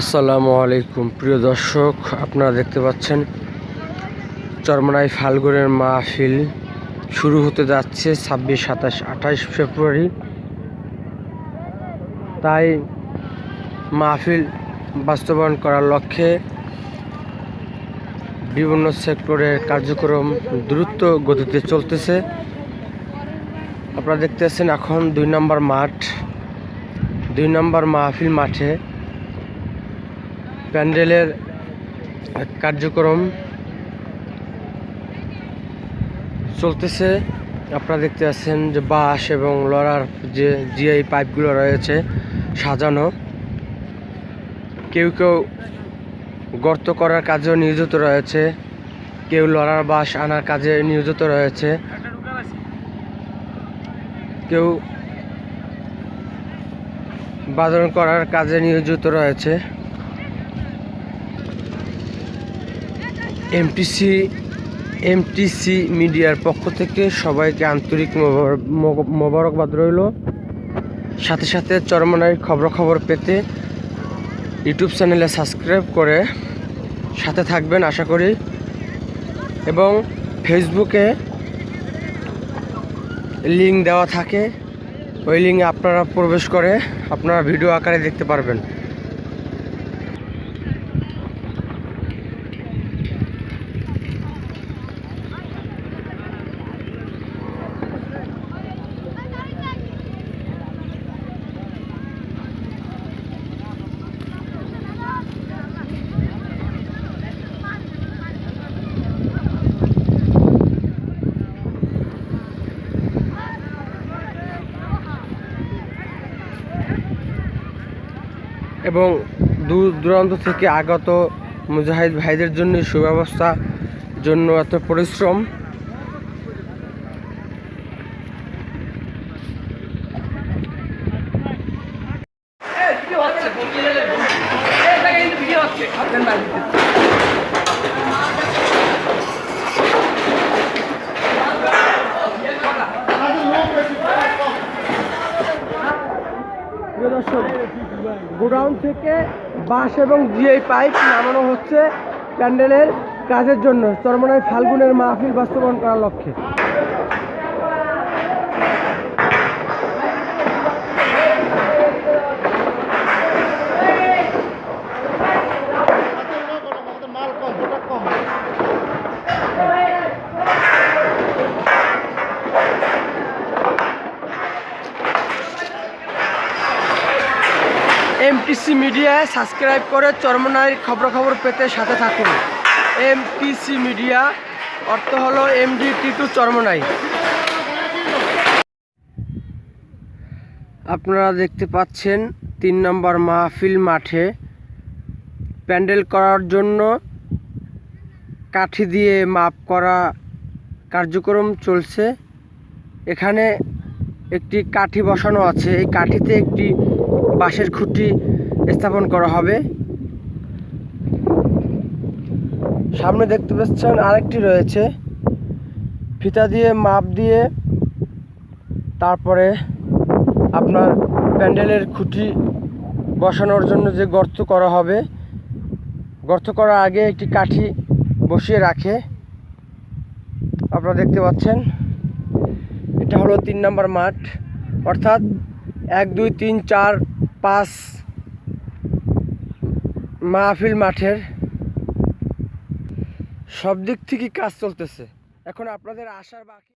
আসসালামু আলাইকুম। প্রিয় দর্শক, আপনারা দেখতে পাচ্ছেন চরমনাই ফাল্গুনের মাহফিল শুরু হতে যাচ্ছে ছাব্বিশ, সাতাশ, আঠাশ ফেব্রুয়ারি। তাই মাহফিল বাস্তবায়ন করার লক্ষ্যে বিভিন্ন সেক্টরের কার্যক্রম দ্রুত গতিতে চলতেছে। আপনারা দেখতেছেন এখন দুই নম্বর মাঠ। দুই নম্বর মাহফিল মাঠে প্যান্ডেলের কার্যক্রম চলতেছে। আপনারা দেখতে পাচ্ছেন যে বাঁশ এবং লড়ার যে জিআই পাইপগুলো রয়েছে সাজানো। কেউ কেউ গর্ত করার কাজেও নিয়োজিত রয়েছে। কেউ লড়ার বাঁশ আনার কাজে নিয়োজিত রয়েছে। কেউ বাদন করার কাজে নিয়োজিত রয়েছে। এমটিসি এমটিসি মিডিয়ার পক্ষ থেকে সবাইকে আন্তরিক মোবার- মোব- মোবারকবাদ রইল। সাথে সাথে চরমনাই খবর খবর পেতে ইউটিউব চ্যানেলে সাবস্ক্রাইব করে সাথে থাকবেন, আশা করি। এবং ফেসবুকে লিঙ্ক দেওয়া থাকে। ওই লিঙ্কে আপনারা প্রবেশ করে আপনারা ভিডিও আকারে দেখতে পারবেন। এবং দূর দূরান্ত থেকে আগত মুজাহিদ ভাইদের জন্য সুব্যবস্থা জন্য এত পরিশ্রম। দর্শক গোডাউন থেকে বাঁশ এবং জিআই পাইপ নামানো হচ্ছে প্যান্ডেলের কাজের জন্য। চরমনায় ফাল্গুনের মাহফিল বাস্তবায়ন করার লক্ষ্যে। এমটিসি মিডিয়ায় সাবস্ক্রাইব করে চরমনায় খবরাখবর পেতে সাথে থাকুন। এমটিসি মিডিয়া অর্থ হলো এমডি টি টু চরমনাই আপনারা দেখতে পাচ্ছেন তিন নম্বর মাহফিল মাঠে প্যান্ডেল করার জন্য কাঠি দিয়ে মাপ করা কার্যক্রম চলছে। এখানে একটি কাঠি বসানো আছে। এই কাঠিতে একটি বাঁশের খুঁটি স্থাপন করা হবে। সামনে দেখতে পাচ্ছেন আরেকটি রয়েছে। ফিতা দিয়ে, মাপ দিয়ে, তারপরে আপনার প্যান্ডেলের খুঁটি বসানোর জন্য যে গর্ত করা হবে, গর্ত করার আগে একটি কাঠি বসিয়ে রাখে। আপনারা দেখতে পাচ্ছেন, এটা হলো তিন নম্বর মাঠ। অর্থাৎ এক, দুই, তিন, চার, পাঁচ মাহফিল মাঠের সব দিক থেকে কাজ চলতেছে। এখন আপনাদের আসার বাকি